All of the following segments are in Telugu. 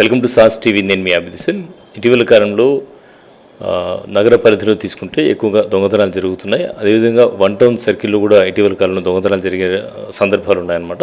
Welcome to sauce TV. నేను మీ అభిదిశన్ ఇటీవల కాలంలో నగర పరిధిలో తీసుకుంటే ఎక్కువగా దొంగతనాలు జరుగుతున్నాయి. అదేవిధంగా వన్ టౌన్ సర్కిల్లో కూడా ఇటీవల కాలంలో దొంగతనాలు జరిగే సందర్భాలు ఉన్నాయన్నమాట.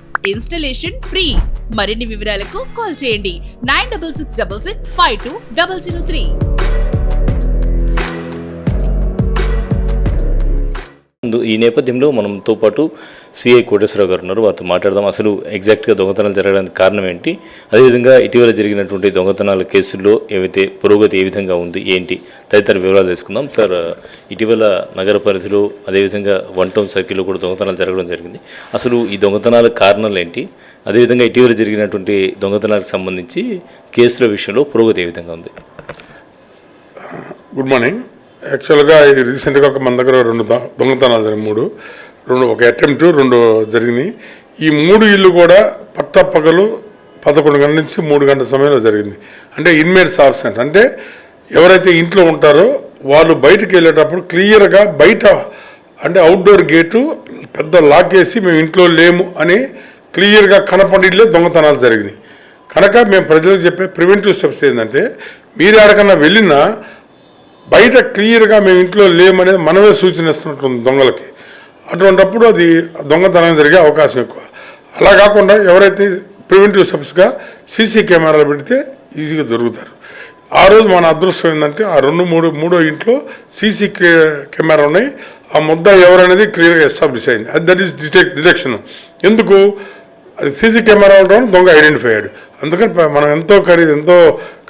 Installation free. మరిన్ని వివరాలకు కాల్ చేయండి. Nine double six double six five two double zero three. ఈ నేపథ్యంలో మనంతో పాటు సిఐ కోటేశ్వరరావు గారు ఉన్నారు. వారితో మాట్లాడదాం. అసలు ఎగ్జాక్ట్గా దొంగతనాలు జరగడానికి కారణం ఏంటి? అదేవిధంగా ఇటీవల జరిగినటువంటి దొంగతనాల కేసుల్లో ఏవైతే పురోగతి ఏ విధంగా ఉంది ఏంటి? తదితర వివరాలు తెలుసుకుందాం. సార్ ఇటీవల నగర పరిధిలో అదేవిధంగా వన్ టౌన్ సర్కిల్లో కూడా దొంగతనాలు జరగడం జరిగింది. అసలు ఈ దొంగతనాల కారణాలు ఏంటి? అదేవిధంగా ఇటీవల జరిగినటువంటి దొంగతనాలకు సంబంధించి కేసుల విషయంలో పురోగతి ఏ విధంగా ఉంది? గుడ్ మార్నింగ్ యాక్చువల్గా ఈ రీసెంట్గా ఒక మన దగ్గర రెండు దొంగతనాలు జరిగిన మూడు రెండు ఒక అటెంప్ట్ రెండు జరిగినాయి. ఈ మూడు ఇల్లు కూడా పట్ట పగలు పదకొండు గంటల నుంచి మూడు గంటల సమయంలో జరిగింది. అంటే ఇన్మేట్స్ ఆబ్సెంట్ అంటే ఎవరైతే ఇంట్లో ఉంటారో వాళ్ళు బయటికి వెళ్ళేటప్పుడు క్లియర్గా బయట అంటే అవుట్డోర్ గేటు పెద్ద లాక్ వేసి మేము ఇంట్లో లేము అని క్లియర్గా కనపడిలే దొంగతనాలు జరిగినాయి. కనుక మేము ప్రజలకు చెప్పే ప్రివెంటివ్ స్టెప్స్ ఏంటంటే మీరు ఎక్కడికన్నా వెళ్ళినా బయట క్లియర్గా మేము ఇంట్లో లేమనేది మనమే సూచన ఇస్తున్నట్టుంది దొంగలకి. అటువంటప్పుడు అది దొంగతనం జరిగే అవకాశం ఎక్కువ. అలా కాకుండా ఎవరైతే ప్రివెంటివ్ స్టెప్స్గా సీసీ కెమెరాలు పెడితే ఈజీగా దొరుకుతారు. ఆ రోజు మన అదృష్టం ఏంటంటే ఆ రెండు మూడు మూడో ఇంట్లో సీసీ కెమెరా ఉన్నాయి. ఆ ముద్ద ఎవరనేది క్లియర్గా ఎస్టాబ్లిష్ అయింది. అది దట్ ఈస్ డిటెక్ డిటెక్షన్. ఎందుకు? అది సీసీ కెమెరా ఉండడం దొంగ ఐడెంటిఫై అయ్యాడు అందుకని మనం ఎంతో ఖరీదు ఎంతో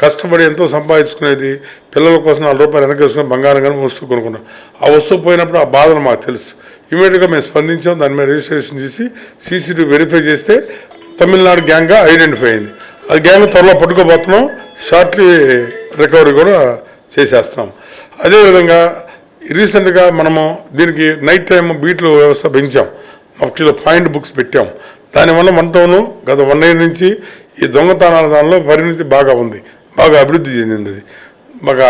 కష్టపడి ఎంతో సంపాదించుకునేది పిల్లల కోసం నాలుగు రూపాయలు వెనక వేసుకుని బంగారం కానీ వస్తువు కొనుక్కున్నాం. ఆ వస్తువు పోయినప్పుడు ఆ బాధలు మాకు తెలుసు. ఇమీడియట్గా మేము స్పందించాం దాని మీద రిజిస్ట్రేషన్ చేసి సీసీటీవీ వెరిఫై చేస్తే తమిళనాడు గ్యాంగ్గా ఐడెంటిఫై అయింది. అది గ్యాంగ్ త్వరలో పట్టుకోబోతున్నాం షార్ట్లీ రికవరీ కూడా చేసేస్తాం. అదేవిధంగా రీసెంట్గా మనము దీనికి నైట్ టైం బీట్లు వ్యవస్థ పెంచాం. మఫ్టీలో పాయింట్ బుక్స్ పెట్టాం. దానివల్ల వన్ గత వన్ ఇయర్ నుంచి ఈ దొంగతనాల దానిలో పరిణితి బాగా ఉంది బాగా అభివృద్ధి చెందింది. అది బాగా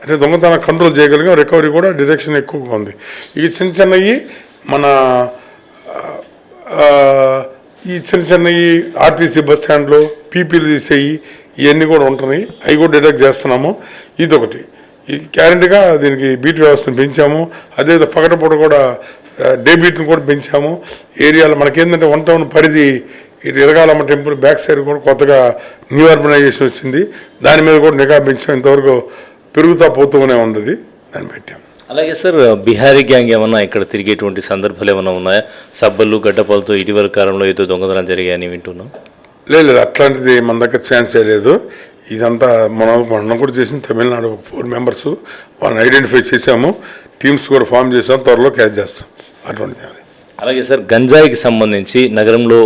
అంటే దొంగతనం కంట్రోల్ చేయగలిగాం రికవరీ కూడా డిరెక్షన్ ఎక్కువగా ఉంది. ఈ చిన్న చిన్నవి మన ఈ చిన్న చిన్నవి ఆర్టీసీ బస్ స్టాండ్లో పీపీలు తీసేయి ఇవన్నీ కూడా ఉంటున్నాయి. అవి కూడా డిటెక్ట్ చేస్తున్నాము. ఇది ఒకటి ఈ గ్యారెంటీగా దీనికి బీట్ వ్యవస్థను పెంచాము. అదేవిధంగా పగటపూట కూడా ఆ, డే బీట్ని కూడా పెంచాము. ఏరియాలో మనకేంటంటే వన్ టౌన్ పరిధి ఇటు ఇరగాలమ్మ టెంపుల్ బ్యాక్ సైడ్ కూడా కొత్తగా న్యూ అర్బనైజేషన్ వచ్చింది. దాని మీద కూడా నిఘా పెంచాం. ఇంతవరకు పెరుగుతా పోతూనే ఉంది. దాన్ని పెట్టాం. అలాగే సార్ బిహారీ గ్యాంగ్ ఏమన్నా ఇక్కడ తిరిగేటువంటి సందర్భాలు ఏమైనా ఉన్నాయా? సబ్బలు గడ్డపాలతో ఇటీవల కాలంలో ఏదో దొంగతనాలు జరిగాయని వింటున్నాం. లేదు లేదు. అట్లాంటిది మన దగ్గర ఛాన్సే లేదు. ఇదంతా మనం మనం కూడా చేసింది తమిళనాడు ఫోర్ మెంబర్స్ వాళ్ళని ఐడెంటిఫై చేసాము టీమ్స్ కూడా ఫామ్ చేసాం త్వరలో క్యాచ్ చేస్తాం. అటువంటిది. అలాగే సార్ గంజాయికి సంబంధించి నగరంలో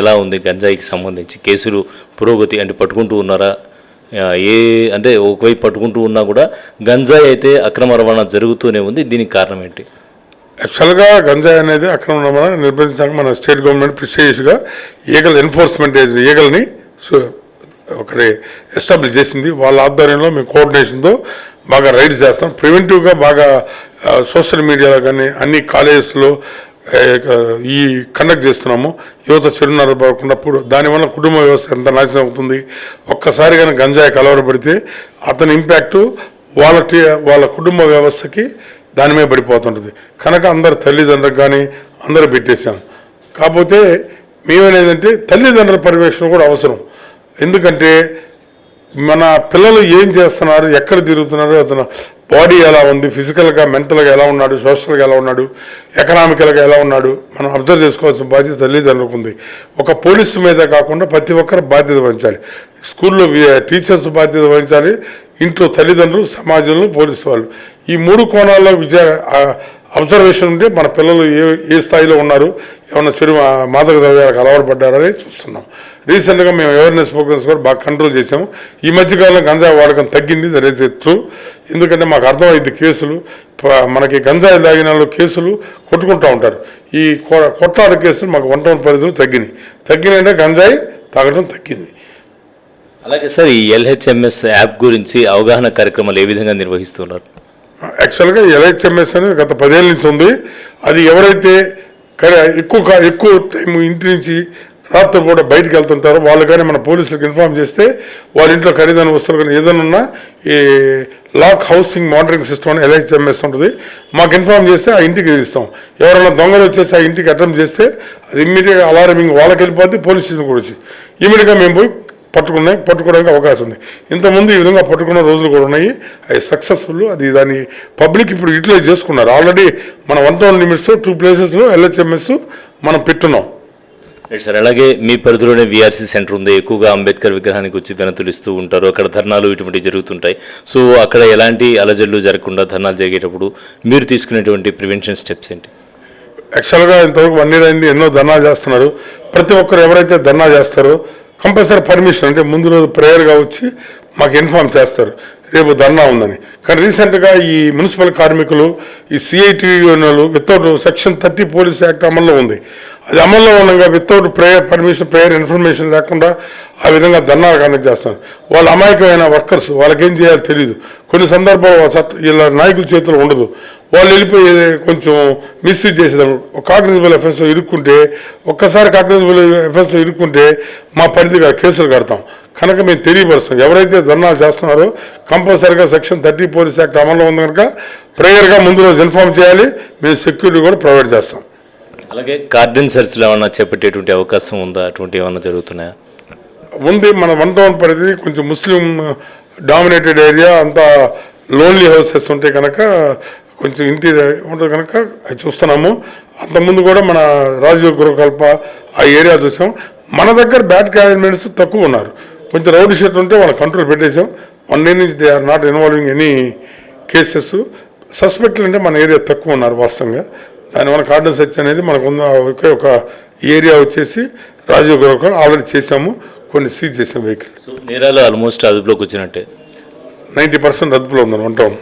ఎలా ఉంది? గంజాయికి సంబంధించి కేసులు పురోగతి అంటే పట్టుకుంటూ ఉన్నారా? ఏ అంటే ఒకవైపు పట్టుకుంటూ ఉన్నా కూడా గంజాయి అయితే అక్రమ రవాణా జరుగుతూనే ఉంది. దీనికి కారణం ఏంటి? యాక్చువల్గా గంజాయి అనేది అక్రమ రవాణా నిర్బంధించడానికి మన స్టేట్ గవర్నమెంట్ ప్రిసైజ్గా ఈగల్ ఎన్ఫోర్స్మెంట్ ఈగల్ని ఒకరి ఎస్టాబ్లిష్ చేసింది. వాళ్ళ ఆధ్వర్యంలో మేము కోఆర్డినేషన్తో బాగా రైడ్ చేస్తాం. ప్రివెంటివ్గా బాగా సోషల్ మీడియాలో కానీ అన్ని కాలేజెస్లో ఈ కండక్ట్ చేస్తున్నాము. యువత చెడున్నర పడకున్నప్పుడు దానివల్ల కుటుంబ వ్యవస్థ ఎంత నాశనం అవుతుంది? ఒక్కసారి కానీ గంజాయి కలవరపడితే అతని ఇంపాక్టు వాళ్ళ టీ- వాళ్ళ కుటుంబ వ్యవస్థకి దాని మీద పడిపోతుంటుంది. కనుక అందరు తల్లిదండ్రులకు కానీ అందరూ పెట్టేశాం. కాకపోతే మేమనేదంటే తల్లిదండ్రుల పర్యవేక్షణ కూడా అవసరం. ఎందుకంటే మన పిల్లలు ఏం చేస్తున్నారు ఎక్కడ తిరుగుతున్నారు అతను బాడీ ఎలా ఉంది ఫిజికల్గా మెంటల్గా ఎలా ఉన్నాడు సోషల్గా ఎలా ఉన్నాడు ఎకనామికల్గా ఎలా ఉన్నాడు మనం అబ్జర్వ్ చేసుకోవాల్సిన బాధ్యత తల్లిదండ్రులకు ఉంది. ఒక పోలీసు మీద కాకుండా ప్రతి ఒక్కరు బాధ్యత వహించాలి. స్కూల్లో టీచర్స్ బాధ్యత వహించాలి. ఇంట్లో తల్లిదండ్రులు సమాజంలో పోలీసు వాళ్ళు. ఈ మూడు కోణాల్లో విజయ అబ్జర్వేషన్ ఉంటే మన పిల్లలు ఏ ఏ స్థాయిలో ఉన్నారు ఏమైనా చెడు మాదక ద్రవ్యాలకు అలవాటు పడ్డారని చూస్తున్నాం. రీసెంట్గా మేము అవేర్నెస్ ప్రోగ్రామ్స్ కూడా బాగా కంట్రోల్ చేసాము ఈ మధ్యకాలంలో గంజాయి వాడకం తగ్గింది దట్ ట్రూ ఎందుకంటే మాకు అర్థమైంది కేసులు మనకి గంజాయి తాగిన వాళ్ళు కేసులు కొట్టుకుంటూ ఉంటారు. ఈ కొ- కేసులు మాకు వన్ టౌన్ పరిధిలో తగ్గినాయి. తగ్గినంటే గంజాయి తాగడం తగ్గింది. అలాగే సార్ ఈ ఎల్హెచ్ఎంఎస్ యాప్ గురించి అవగాహన కార్యక్రమాలు ఏ విధంగా నిర్వహిస్తున్నారు? యాక్చువల్గా ఎల్హెచ్ఎంఎస్ అనేది గత పదేళ్ళ నుంచి ఉంది. అది ఎవరైతే ఎక్కువ ఎక్కువ టైం ఇంటి నుంచి రాత్రి కూడా బయటికి వెళ్తుంటారో వాళ్ళు కానీ మన పోలీసులకు ఇన్ఫార్మ్ చేస్తే వాళ్ళ ఇంట్లో ఖరీదైన వస్తువులు కానీ ఏదైనా ఈ లాక్ హౌసింగ్ మానిటరింగ్ సిస్టమ్ అని ఎల్హెచ్ఎంఎస్ ఉంటుంది. మాకు ఇన్ఫార్మ్ చేస్తే ఆ ఇంటికి ఇస్తాం ఎవరైనా దొంగలు వచ్చేసి ఆ ఇంటికి అటెంప్ట్ చేస్తే అది ఇమ్మీడియట్గా అలారమింగ్ వాళ్ళకి వెళ్ళిపోద్ది పోలీస్ స్టేషన్ కూడా వచ్చి. ఇమీడియట్గా మేము పోయి పట్టుకున్నాయి పట్టుకోవడానికి అవకాశం ఉంది. ఇంతకుముందు ఈ విధంగా పట్టుకున్న రోజులు కూడా ఉన్నాయి. అవి సక్సెస్ఫుల్ అది దాన్ని పబ్లిక్ ఇప్పుడు యూటిలైజ్ చేసుకున్నారు. ఆల్రెడీ మన వన్ టౌన్ లిమిట్స్లో టూ ప్లేసెస్లో ఎల్హెచ్ఎంఎస్ మనం పెట్టున్నాం సార్ అలాగే మీ పరిధిలోనే విఆర్సీ సెంటర్ ఉంది. ఎక్కువగా అంబేద్కర్ విగ్రహానికి వచ్చి వినతులు ఇస్తూ ఉంటారు. అక్కడ ధర్నాలు ఇటువంటివి జరుగుతుంటాయి. సో అక్కడ ఎలాంటి అలజడులు జరగకుండా ధర్నాలు జరిగేటప్పుడు మీరు తీసుకునేటువంటి ప్రివెన్షన్ స్టెప్స్ ఏంటి? యాక్చువల్గా ఇంతవరకు వన్ ఇయర్ అయింది. ఎన్నో ధర్నా చేస్తున్నారు. ప్రతి ఒక్కరు ఎవరైతే ధర్నా చేస్తారో కంపల్సరీ పర్మిషన్ అంటే ముందు రోజు ప్రేయర్గా వచ్చి మాకు ఇన్ఫామ్ చేస్తారు. రేపు ధర్నా ఉందని. కానీ రీసెంట్గా ఈ మున్సిపల్ కార్మికులు ఈ సిఐటి యూనియన్లు without section thirty police act అమల్లో ఉంది. అది అమల్లో ఉండగా without prior permission prior information లేకుండా ఆ విధంగా ధర్నాలు కండక్ట్ చేస్తున్నారు వాళ్ళ అమాయకమైన వర్కర్స్ వాళ్ళకేం చేయాలో తెలియదు కొన్ని సందర్భాల్లో ఇలా నాయకుల చేతిలో ఉండదు. వాళ్ళు వెళ్ళిపోయి కొంచెం మిస్యూజ్ చేసేదాన్ని. ఒక కాగ్నిజబుల్ ఎఫెన్స్లో ఇరుక్కుంటే ఒక్కసారి కాగ్నిజిబుల్ ఎఫెన్స్లో ఇరుక్కుంటే మా పరిధిగా కేసులు కడతాం. కనుక మేము తెలియపరుస్తాం. ఎవరైతే ధర్నాలు చేస్తున్నారో కంపల్సరీగా సెక్షన్ థర్టీ పోలీస్ యాక్ట్ అమల్లో ఉంది కనుక ప్రేయర్గా ముందు రోజు ఇన్ఫామ్ చేయాలి. మేము సెక్యూరిటీ కూడా ప్రొవైడ్ చేస్తాం. అలాగే కార్డెన్ సెర్చ్లు ఏమన్నా చేపట్టేటువంటి అవకాశం ఉందా? అటువంటి ఏమన్నా జరుగుతున్నాయా? ఉంది మన వన్ టౌన్ పరిధి కొంచెం ముస్లిం డామినేటెడ్ ఏరియా అంతా లోన్లీ హౌసెస్ ఉంటే కనుక కొంచెం ఇంటి ఉంటుంది కనుక అది చూస్తున్నాము. అంతకుముందు కూడా మన రాజీవ్ గృహకల్ప ఆ ఏరియా చూసాం. మన దగ్గర బ్యాడ్ క్యారేజ్మెంట్స్ తక్కువ ఉన్నారు. కొంచెం రౌడీ షీట్ ఉంటే వాళ్ళ కంట్రోల్ పెట్టేసాం వన్ డే నుంచి they are not involving any cases సస్పెక్ట్లు అంటే మన ఏరియా తక్కువ ఉన్నారు వాస్తవంగా. దానివల్ల కార్డన్ సెర్చ్ అనేది మనకు ఉన్న ఒకే ఒక ఏరియా వచ్చేసి రాజీవ్ గృహకల్ ఆల్రెడీ చేసాము కొన్ని సీజ్ చేసాం వెహికల్ సో నేరాలు ఆల్మోస్ట్ అదుపులోకి వచ్చినట్టే. నైంటీ పర్సెంట్ రద్దులో ఉందని వన్ టౌన్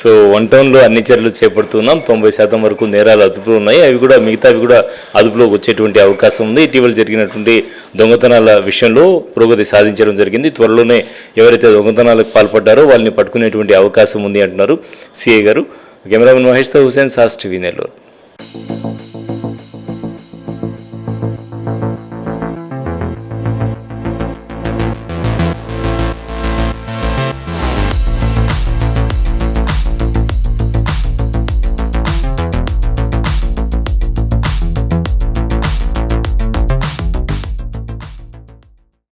సో వన్ టౌన్లో అన్ని చర్యలు చేపడుతున్నాం. తొంభై శాతం వరకు నేరాలు అదుపులో ఉన్నాయి. అవి కూడా మిగతావి కూడా అదుపులోకి వచ్చేటువంటి అవకాశం ఉంది. ఇటీవల జరిగినటువంటి దొంగతనాల విషయంలో పురోగతి సాధించడం జరిగింది. త్వరలోనే ఎవరైతే దొంగతనాలకు పాల్పడ్డారో వాళ్ళని పట్టుకునేటువంటి అవకాశం ఉంది అంటున్నారు. సిఐ గారు. కెమెరామెన్ మహేష్తో హుసేన్ సాస్ టీవీ నెల్లూరు.